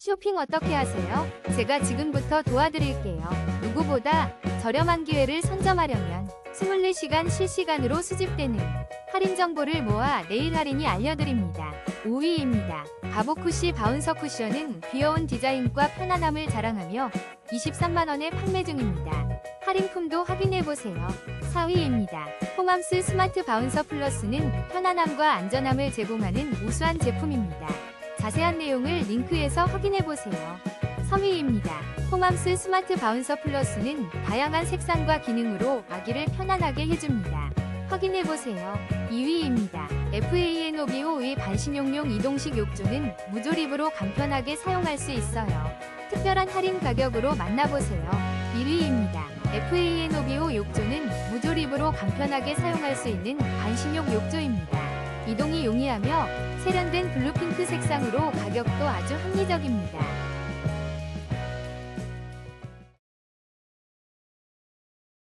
쇼핑 어떻게 하세요? 제가 지금부터 도와드릴게요. 누구보다 저렴한 기회를 선점하려면 24시간 실시간으로 수집되는 할인 정보를 모아 내일 할인이 알려드립니다. 5위입니다. 바보쿠시 바운서 쿠션은 귀여운 디자인과 편안함을 자랑하며 23만원에 판매 중입니다. 할인품도 확인해보세요. 4위입니다. 호맘스 스마트 바운서 플러스는 편안함과 안전함을 제공하는 우수한 제품입니다. 자세한 내용을 링크에서 확인해보세요. 3위입니다. 호맘스 스마트 바운서 플러스는 다양한 색상과 기능으로 아기를 편안하게 해줍니다. 확인해보세요. 2위입니다. FANOBO의 반신욕용 이동식 욕조는 무조립으로 간편하게 사용할 수 있어요. 특별한 할인 가격으로 만나보세요. 1위입니다. FANOBO 욕조는 무조립으로 간편하게 사용할 수 있는 반신욕 욕조입니다. 이동이 용이하며 세련된 블루핑크 색상으로 가격도 아주 합리적입니다.